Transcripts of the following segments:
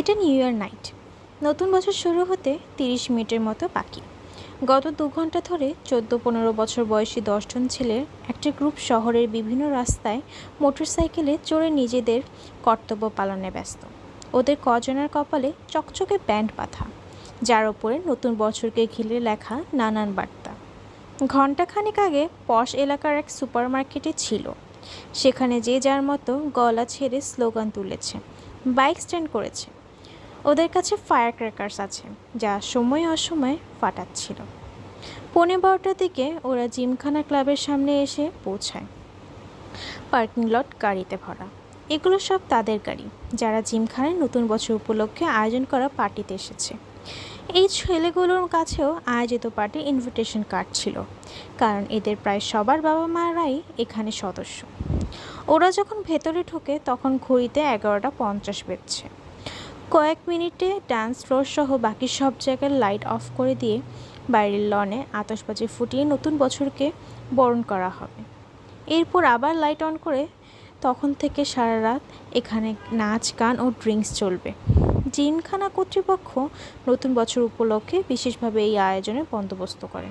এটা new year night. নতুন বছর শুরু হতে তিরিশ মিনিটের মতো বাকি। গত দু ঘণ্টা ধরে চোদ্দ পনেরো বছর বয়সী দশজন ছেলের একটি গ্রুপ শহরের বিভিন্ন রাস্তায় মোটরসাইকেলে চড়ে নিজেদের কর্তব্য পালনে ব্যস্ত। ওদের কজনের কপালে চকচকে ব্যান্ড বাঁধা, যার ওপরে নতুন বছরকে ঘিরে লেখা নানান বার্তা। ঘণ্টাখানেক আগে পশ এলাকার এক সুপারমার্কেটে ছিল। সেখানে যে যার মতো গলা ছেড়ে স্লোগান তুলেছে, বাইক স্ট্যান্ড করেছে। ওদের কাছে ফায়ার ক্র্যাকার্স আছে, যা সময় অসময়ে ফাটাচ্ছিল। পৌনে বারোটার দিকে ওরা জিমখানা ক্লাবের সামনে এসে পৌঁছায়। পার্কিং লট গাড়িতে ভরা। এগুলো সব তাদের গাড়ি, যারা জিমখানায় নতুন বছর উপলক্ষে আয়োজন করা পার্টিতে এসেছে। এই ছেলেগুলোর কাছেও আয়োজিত পার্টি ইনভিটেশন কার্ড ছিল, কারণ এদের প্রায় সবার বাবা মারাই এখানে সদস্য। ওরা যখন ভেতরে ঢোকে, তখন ঘড়িতে এগারোটা পঞ্চাশ বেজছে। কয়েক মিনিটে ডান্স ফ্লোর সহ বাকি সব জায়গায় লাইট অফ করে দিয়ে বাইরের লনে আতশবাজি ফুটিয়ে নতুন বছরকে বরণ করা হবে। এরপর আবার লাইট অন করে তখন থেকে সারা রাত এখানে নাচ, গান ও ড্রিঙ্কস চলবে। জিনখানা কর্তৃপক্ষ নতুন বছর উপলক্ষে বিশেষভাবে এই আয়োজনের বন্দোবস্ত করে।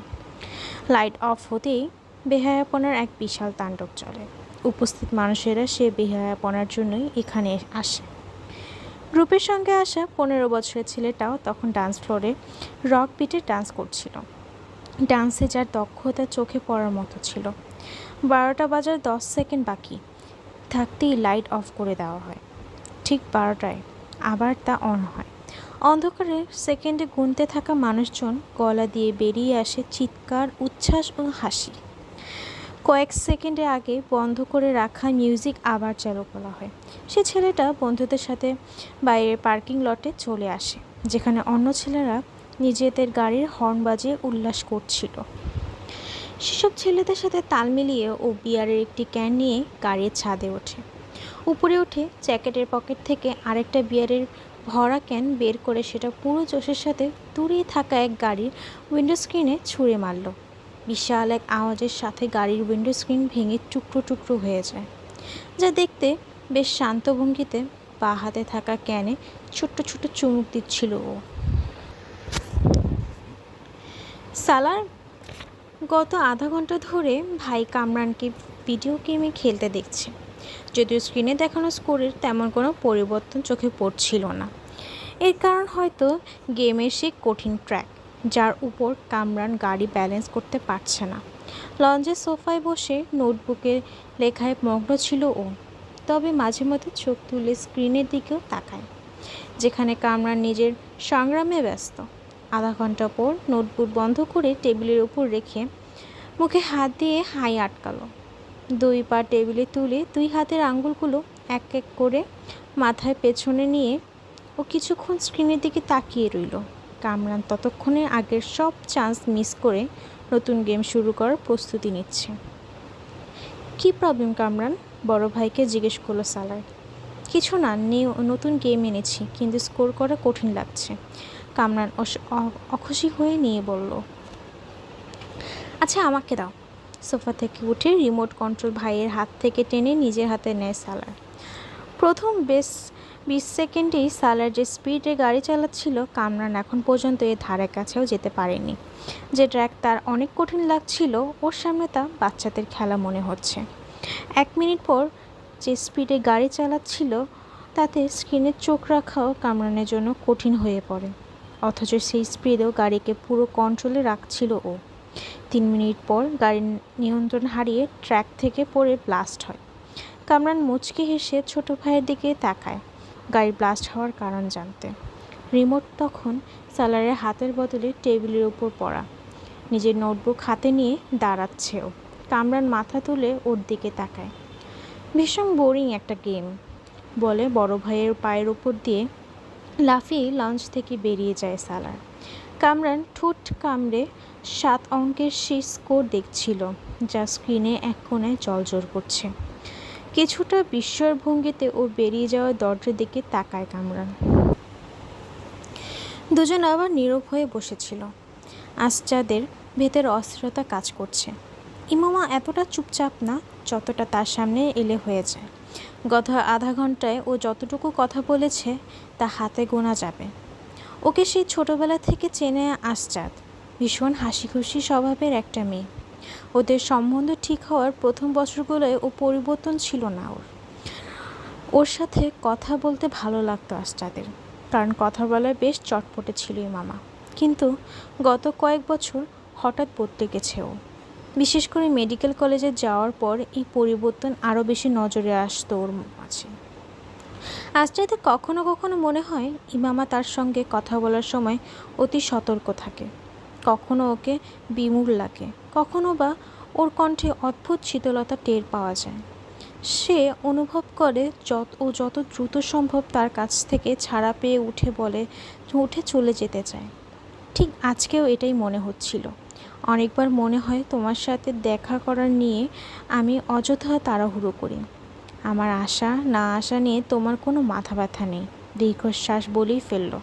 লাইট অফ হতেই বেহায়াপনার এক বিশাল তাণ্ডব চলে। উপস্থিত মানুষেরা সে বেহায়াপনার জন্যই এখানে আসে। গ্রুপের সঙ্গে আসা পনেরো বছরের ছেলেটাও তখন ডান্স ফ্লোরে রক বিটে ডান্স করছিল। ডান্সে যার দক্ষতা চোখে পড়ার মতো ছিল। বারোটা বাজার দশ সেকেন্ড বাকি। থাকতেই লাইট অফ করে দেওয়া হয়। ঠিক বারোটায় আবার তা অন হয়। অন্ধকারে সেকেন্ডে গুনতে থাকা মানুষজন গলা দিয়ে বেরিয়ে আসে চিৎকার, উচ্ছ্বাস ও হাসি। কয়েক সেকেন্ডে আগে বন্ধ করে রাখা মিউজিক আবার চালু করা হয়। সে ছেলেটা বন্ধুদের সাথে বাইরের পার্কিং লটে চলে আসে, যেখানে অন্য ছেলেরা নিজেদের গাড়ির হর্ন বাজিয়ে উল্লাস করছিল। সেসব ছেলেদের সাথে তাল মিলিয়ে ও বিয়ারের একটি ক্যান নিয়ে গাড়ির ছাদে ওঠে। উপরে উঠে জ্যাকেটের পকেট থেকে আরেকটা বিয়ারের ভরা ক্যান বের করে সেটা পুরো জোশের সাথে দূরে থাকা এক গাড়ির উইন্ডো স্ক্রিনে ছুঁড়ে মারল। বিশাল এক আওয়াজের সাথে গাড়ির উইন্ডো স্ক্রিন ভেঙে টুকরো টুকরো হয়ে যায়। যা দেখতে বেশ শান্ত ভঙ্গিতে বা হাতে থাকা ক্যানে ছোট্ট ছোট্ট চুমুক দিচ্ছিল ও। সালার গত আধা ঘণ্টা ধরে ভাই কামরানকে ভিডিও গেমে খেলতে দেখছে। যদিও স্ক্রিনে দেখানো স্কোরের তেমন কোনো পরিবর্তন চোখে পড়ছিল না। এর কারণ হয়তো গেমের সে কঠিন ট্র্যাক যার উপর কামরান গাড়ি ব্যালেন্স করতে পারছে না। লঞ্চের সোফায় বসে নোটবুকের লেখায় মগ্ন ছিল ও, তবে মাঝে মধ্যে চোখ তুলে স্ক্রিনের দিকেও তাকায়, যেখানে কামরান নিজের সংগ্রামে ব্যস্ত। আধা ঘণ্টা পর নোটবুক বন্ধ করে টেবিলের উপর রেখে মুখে হাত দিয়ে হাই আটকালো। দুই পা টেবিলে তুলে দুই হাতের আঙ্গুলগুলো এক এক করে মাথায় পেছনে নিয়ে ও কিছুক্ষণ স্ক্রিনের দিকে তাকিয়ে রইল। কামরান ততক্ষণে আগের সব চান্স মিস করে নতুন গেম শুরু করার প্রস্তুতি নিচ্ছে। কি প্রবলেম কামরান? বড় ভাইকে জিজ্ঞেস করল সালার। কিছু না, নিউ, নতুন গেম এনেছি, কিন্তু স্কোর করা কঠিন লাগছে। কামরান অখুশি হয়ে নিয়ে বলল আচ্ছা আমাকে দাও। সোফা থেকে উঠে রিমোট কন্ট্রোল ভাইয়ের হাত থেকে টেনে নিজের হাতে নেয় সালার। প্রথম বেশ বিশ সেকেন্ডেই সালার যে স্পিডে গাড়ি চালাচ্ছিল, কামরান এখন পর্যন্ত এর ধারে কাছেও যেতে পারেনি। যে ট্র্যাক তার অনেক কঠিন লাগছিল, ওর সামনে তা বাচ্চাদের খেলা মনে হচ্ছে। এক মিনিট পর যে স্পিডে গাড়ি চালাচ্ছিল, তাতে স্ক্রিনের চোখ রাখাও কামরানের জন্য কঠিন হয়ে পড়ে। অথচ সেই স্পিডেও গাড়িকে পুরো কন্ট্রোলে রাখছিল ও। তিন মিনিট পর গাড়ির নিয়ন্ত্রণ হারিয়ে ট্র্যাক থেকে পড়ে ব্লাস্ট হয়। কামরান মুচকি হেসে ছোট ভাইয়ের দিকে তাকায়। গাড়ি ব্লাস্ট হওয়ার কারণ জানতে। রিমোট তখন সালারের হাতের বদলে টেবিলের উপর পড়া। নিজের নোটবুক হাতে নিয়ে দাঁড়াচ্ছেও কামরান মাথা তুলে ওর দিকে তাকায়। ভীষণ বোরিং একটা গেম বলে বড় ভাইয়ের পায়ের উপর দিয়ে লাফিয়ে লঞ্চ থেকে বেরিয়ে যায় সালার কামরান ঠোঁট কামড়ে সাত অঙ্কের সেই স্কোর দেখছিল, যা স্ক্রিনে এক কোণায় জল জলজল করছে। কিছুটা বিস্ময়ের ভঙ্গিতে ও বেরিয়ে যাওয়ার দরজার দিকে তাকায় কামরান। দুজন আবার নীরব হয়ে বসেছিল। আজ যাদের ভেতর অস্থিরতা কাজ করছে। ইমামা এতটা চুপচাপ না, যতটা তার সামনে এলে হয়ে যায় গত আধা ঘন্টায় ও যতটুকু কথা বলেছে, তা হাতে গোনা যাবে। ওকে সেই ছোটবেলা থেকে চেনে আসচাঁদ ভীষণ হাসি খুশি স্বভাবের একটা মেয়ে। ওদের সম্বন্ধ ঠিক হওয়ার প্রথম বছরগুলোয় ও পরিবর্তন ছিল না ওর। ওর সাথে কথা বলতে ভালো লাগতো আশচাদের কারণ কথা বলায় বেশ চটপটে ছিল মামা। কিন্তু গত কয়েক বছর হঠাৎ বদলে গেছে ও। বিশেষ করে মেডিকেল কলেজে যাওয়ার পর এই পরিবর্তন আরও বেশি নজরে আসতো ওর মাঝে। আশ্চর্যতে কখনো কখনো মনে হয় ইমামা তার সঙ্গে কথা বলার সময় অতি সতর্ক থাকে। কখনো ওকে বিমূর লাগে, কখনো বা ওর কণ্ঠে অদ্ভুত শীতলতা টের পাওয়া যায়। সে অনুভব করে যত, ও যত দ্রুত সম্ভব তার কাছ থেকে ছাড়া পেয়ে উঠে বলে, উঠে চলে যেতে চায়। ঠিক আজকেও এটাই মনে হচ্ছিল। অনেকবার মনে হয় তোমার সাথে দেখা করার নিয়ে আমি অযথা তাড়াহুড়ো করি। আমার আশা, না আশা নিয়ে তোমার কোনো মাথা ব্যথা নেই, দীর্ঘশ্বাস বলেই ফেলল।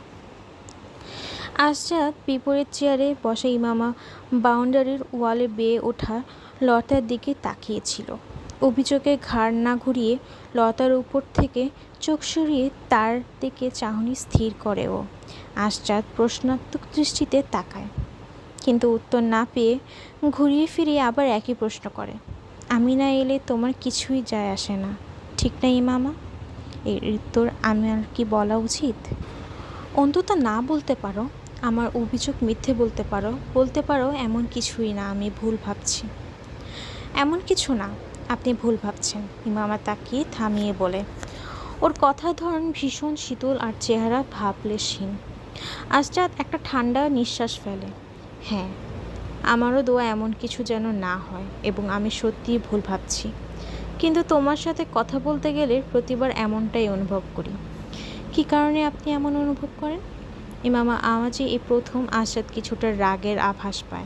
আশরাত বিপরীত চেয়ারে বসে ইমামা বাউন্ডারির ওয়ালে বেয়ে ওঠা লতার দিকে তাকিয়েছিল। অভিযোগে ঘাড় না ঘুরিয়ে লতার উপর থেকে চোখ সরিয়ে তার দিকে চাহনি স্থির করে ও। আশরাত প্রশ্নাত্মক দৃষ্টিতে তাকায়, কিন্তু উত্তর না পেয়ে ঘুরিয়ে ফিরিয়ে আবার একই প্রশ্ন করে আমি না এলে তোমার কিছুই যায় আসে না, ঠিক না ইমামা? এর উত্তর আমার কি বলা উচিত? অন্তত না বলতে পারো আমার অভিযোগ মিথ্যে বলতে পারো বলতে পারো এমন কিছুই না, আমি ভুল ভাবছি। এমন কিছু না, আপনি ভুল ভাবছেন, ইমামা তাকিয়ে থামিয়ে বলে। ওর কথা ধরন ভীষণ শীতল আর চেহারা ভাবলেশহীন। আজরাত একটা ঠান্ডা নিঃশ্বাস ফেলে। হ্যাঁ আমারও দোয়া এমন কিছু যেন না হয় এবং আমি সত্যিই ভুল ভাবছি। কিন্তু তোমার সাথে কথা বলতে গেলে প্রতিবার এমনটাই অনুভব করি। কী কারণে আপনি এমন অনুভব করেন? ইমামা আওয়াজে এই প্রথম আসাদ কিছুটা রাগের আভাস পায়।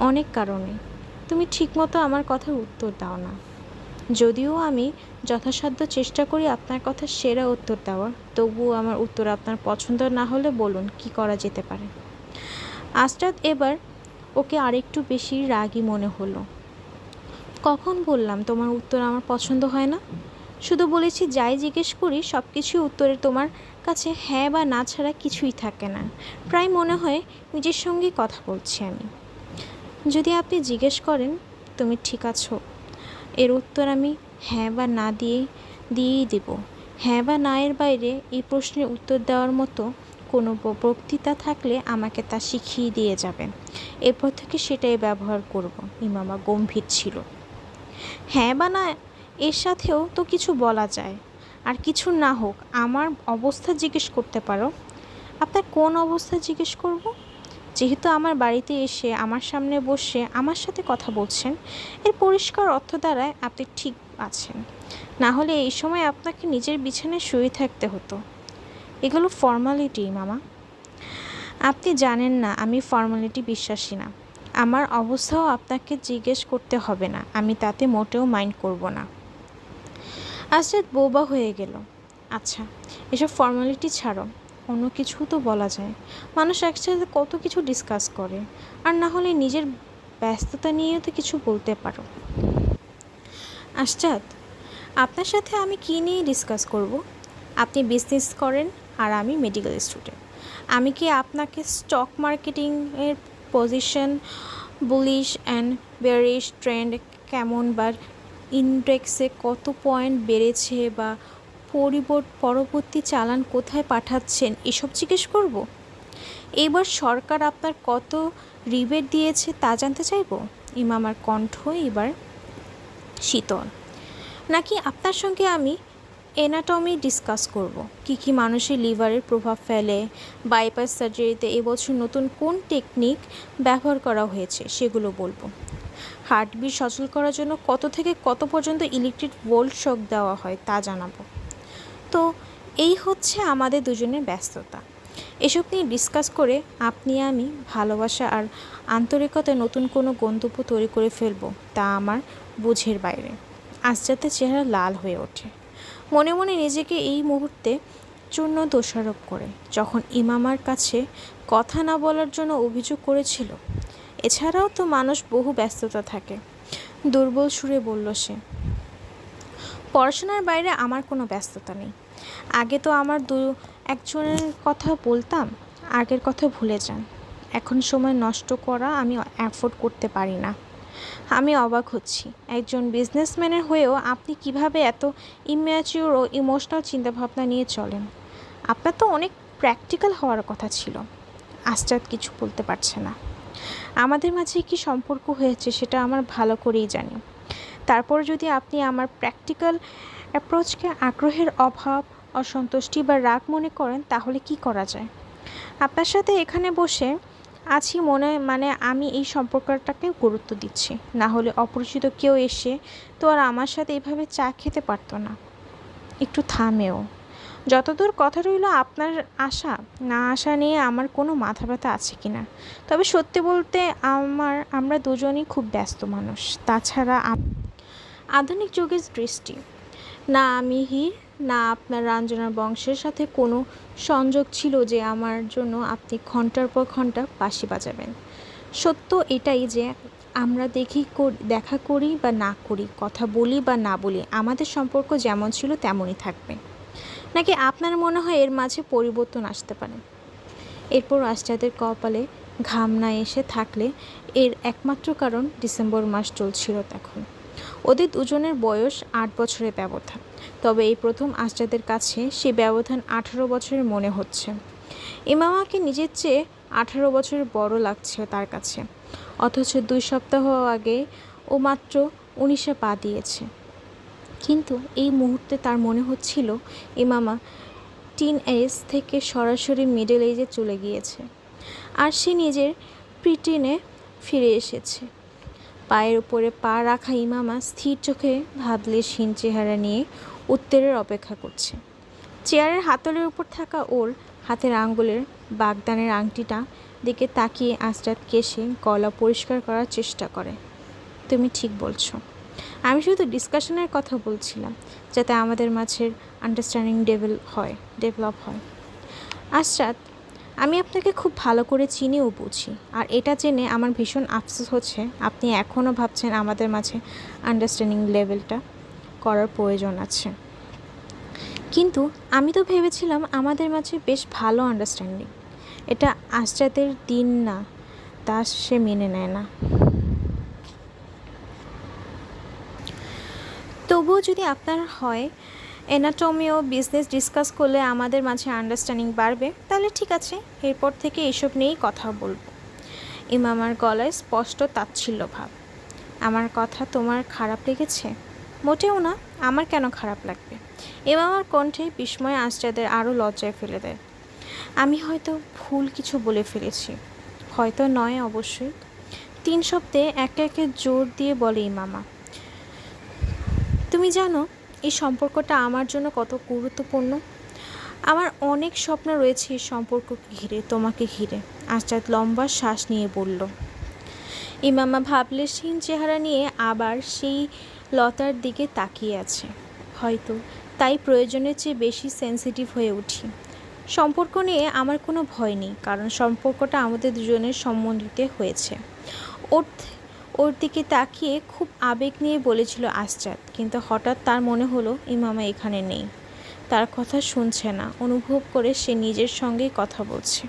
অনেক কারণে। তুমি ঠিকমতো আমার কথার উত্তর দাও না। যদিও আমি যথাসাধ্য চেষ্টা করি আপনার কথা সেরা উত্তর দেওয়ার, তবুও আমার উত্তর আপনার পছন্দ না হলে বলুন, কি করা যেতে পারে? আস্তাদ এবার ওকে আরেকটু বেশি রাগী মনে হলো। কখন বললাম, তোমার উত্তর আমার পছন্দ হয় না? শুধু বলেছি যাই জিজ্ঞেস করি সব কিছুই উত্তরে তোমার কাছে হ্যাঁ বা না ছাড়া কিছুই থাকে না। প্রায় মনে হয় নিজের সঙ্গে কথা বলছি আমি। যদি আপনি জিজ্ঞেস করেন, তুমি ঠিক আছো? এর উত্তর আমি হ্যাঁ বা না দিয়ে দিয়েই দেব। হ্যাঁ বা না এর বাইরে এই প্রশ্নের উত্তর দেওয়ার মতো কোনো বক্তৃতা থাকলে আমাকে তা শিখিয়ে দিয়ে যাবেন এরপর থেকে সেটাই ব্যবহার করব। ইমামা গম্ভীর ছিল। হ্যাঁ বা না এর সাথেও তো কিছু বলা যায়। আর কিছু না হোক, আমার অবস্থা জিজ্ঞেস করতে পারো? আপনার কোন অবস্থা জিজ্ঞেস করব? যেহেতু আমার বাড়িতে এসে, আমার সামনে বসে, আমার সাথে কথা বলছেন, এর পরিষ্কার অর্থ দ্বারায় আপনি ঠিক আছেন। না হলে এই সময় আপনাকে নিজের বিছানায় শুয়ে থাকতে হতো। এগুলো ফর্মালিটি, মামা। আপনি জানেন না, আমি ফর্মালিটি বিশ্বাসী না। আমার অবস্থাও আপনাকে জিজ্ঞেস করতে হবে না, আমি তাতে মোটেও মাইন্ড করব না। আজরাত বোবা হয়ে গেল। আচ্ছা এসব ফর্মালিটি ছাড়ো, অন্য কিছু তো বলা যায়। মানুষ একসাথে কত কিছু ডিসকাস করে, আর না হলে নিজের ব্যস্ততা নিয়েও তো কিছু বলতে পারো। আশজাদ আপনার সাথে আমি কী নিয়ে ডিসকাস করব? আপনি বিজনেস করেন আর আমি মেডিকেল স্টুডেন্ট আমি কি আপনাকে স্টক মার্কেটিংয়ের position bullish and bearish trend কেমন বা ইন্ডেক্সে কত পয়েন্ট বেড়েছে বা পরিবর্ত পরবর্তী চালান কোথায় পাঠাচ্ছেন, এসব জিজ্ঞেস করব? এবার সরকার আপনার কত রিবেট দিয়েছে তা জানতে চাইব? ইমামার কণ্ঠ এবার শীতল। নাকি আপনার সঙ্গে আমি এনাটমি ডিসকাস করব? কি কি মানুষের লিভারের প্রভাব ফেলে বাইপাস সার্জারিতে এবছর নতুন কোন টেকনিক ব্যবহার করা হয়েছে, সেগুলো বলব। হার্টবিট সচল করার জন্য কত থেকে কত পর্যন্ত ইলেকট্রিক ভোল্ট শক দেওয়া হয় তা জানাব। তো এই হচ্ছে আমাদের দুজনের ব্যস্ততা। এসব নিয়ে ডিসকাস করে আপনি আমি ভালোবাসা আর আন্তরিকতায় নতুন কোনো গন্তব্য তৈরি করে ফেলব তা আমার বুঝের বাইরে। আজ যাতে চেহারা লাল হয়ে ওঠে। মনে মনে নিজেকে এই মুহূর্তে চূর্ণ দোষারোপ করে। যখন ইমামার কাছে কথা না বলার জন্য অভিযোগ করেছিল এছাড়াও তো মানুষ বহু ব্যস্ততা থাকে। দুর্বল সুরে বলল সে, পড়াশোনার বাইরে আমার কোনো ব্যস্ততা নেই। আগে তো আমার দু একজনের কথা বলতাম, আগের কথা ভুলে যান। এখন সময় নষ্ট করা আমি অ্যাফোর্ড করতে পারি না। আমি অবাক হচ্ছি। একজন বিজনেসম্যানের হয়েও আপনি কীভাবে এত ইম্যাচিওর ও ইমোশনাল চিন্তাভাবনা নিয়ে চলেন? আপনার তো অনেক প্র্যাকটিক্যাল হওয়ার কথা ছিল। আশ্চাদ কিছু বলতে পারছে না। আমাদের মাঝে কি সম্পর্ক হয়েছে সেটা আমার ভালো করেই জানি। তারপর যদি আপনি আমার প্র্যাকটিক্যাল অ্যাপ্রোচকে আগ্রহের অভাব, অসন্তুষ্টি বা রাগ মনে করেন, তাহলে কি করা যায়? আপনার সাথে এখানে বসে আছি মনে মানে আমি এই সম্পর্কটাকে গুরুত্ব দিচ্ছি। না হলে অপরিচিত কেউ এসে তো আর আমার সাথে এভাবে চা খেতে পারতো না। একটু থামেও। যতদূর কথা রইল আপনার আশা, না আশা নিয়ে আমার কোনো মাথা ব্যথা আছে কি না তবে সত্যি বলতে আমার, আমরা দুজনই খুব ব্যস্ত মানুষ। তাছাড়া আধুনিক যুগের দৃষ্টি না আমি হির, না আপনার রাঞ্জনার বংশের সাথে কোনো সংযোগ ছিল যে আমার জন্য আপনি ঘণ্টার পর ঘণ্টা বাঁশি বাজাবেন। সত্য এটাই যে আমরা দেখি দেখা করি বা না করি, কথা বলি বা না বলি, আমাদের সম্পর্ক যেমন ছিল তেমনই থাকবে। নাকি আপনার মনে হয় এর মাঝে পরিবর্তন আসতে পারে? এরপর আশ্চাদের কপালে ঘাম না এসে থাকলে এর একমাত্র কারণ ডিসেম্বর মাস চলছিল তখন। ওদের দুজনের বয়স আট বছরের ব্যবধান। তবে এই প্রথম আশ্চাদের কাছে সে ব্যবধান আঠারো বছরের মনে হচ্ছে। ইমামাকে নিজের চেয়ে আঠারো বছরের বড় লাগছে তার কাছে। অথচ দুই সপ্তাহ আগে ও মাত্র উনিশে পা দিয়েছে। কিন্তু এই মুহূর্তে তার মনে হচ্ছিল ইমামা টিন এজ থেকে সরাসরি মিডল এজে চলে গিয়েছে। আর সে নিজের প্রিটিনে ফিরে এসেছে। পায়ের উপরে পা রাখা ইমামা স্থির চোখে ভাবলে ভাবলেশহীন চেহারা নিয়ে উত্তরের অপেক্ষা করছে। চেয়ারের হাতলের উপর থাকা ওর হাতের আঙ্গুলের বাগদানের আংটিটা দিকে তাকিয়ে আঁচড়াত কেশে গলা পরিষ্কার করার চেষ্টা করে। তুমি ঠিক বলছো। আমি শুধু ডিসকাশনের কথা বলছিলাম, যাতে আমাদের মাঝের আন্ডারস্ট্যান্ডিং ডেভেল হয় ডেভেলপ হয়। আশরাত, আমি আপনাকে খুব ভালো করে চিনি ও বুঝি, আর এটা জেনে আমার ভীষণ আফসোস হচ্ছে আপনি এখনও ভাবছেন আমাদের মাঝে আন্ডারস্ট্যান্ডিং লেভেলটা করার প্রয়োজন আছে। কিন্তু আমি তো ভেবেছিলাম আমাদের মাঝে বেশ ভালো আন্ডারস্ট্যান্ডিং এটা আশ্চাদের দিন না, তা সে মেনে নেয় না। তবুও যদি আপনার হয় এনাটমি ও বিজনেস ডিসকাস করলে আমাদের মাঝে আন্ডারস্ট্যান্ডিং বাড়বে। তাহলে ঠিক আছে, এরপর থেকে এসব নিয়েই কথা বলব। ইমামার গলায় স্পষ্ট তাচ্ছিল্য ভাব। আমার কথা তোমার খারাপ লেগেছে? মোটেও না, আমার কেন খারাপ লাগবে? ইমামার কণ্ঠে বিস্ময় আশ্চাদের আরও লজ্জায় ফেলে দেয়। আমি হয়তো ভুল কিছু বলে ফেলেছি। হয়তো নয় অবশ্যই। তিন সপ্তাহে একে একে জোর দিয়ে বলে ইমামা। তুমি জানো, এই সম্পর্কটা আমার জন্য কত গুরুত্বপূর্ণ। আমার অনেক স্বপ্ন রয়েছে এই সম্পর্ককে ঘিরে, তোমাকে ঘিরে। আশ্চাদ লম্বা শ্বাস নিয়ে বলল। ইমামা ভাবলে ভাবলেশহীন চেহারা নিয়ে আবার সেই লতার দিকে তাকিয়ে আছে। হয়তো তাই প্রয়োজনের চেয়ে বেশি সেন্সিটিভ হয়ে উঠি। সম্পর্ক নিয়ে আমার কোনো ভয় নেই, কারণ সম্পর্কটা আমাদের দুজনের সম্বন্ধিত হয়েছে। ওর ওর দিকে তাকিয়ে খুব আবেগ নিয়ে বলেছিল আশ্চাদ কিন্তু হঠাৎ তার মনে হলো ইমামা এখানে নেই। তার কথা শুনছে না। অনুভব করে সে নিজের সঙ্গেই কথা বলছে।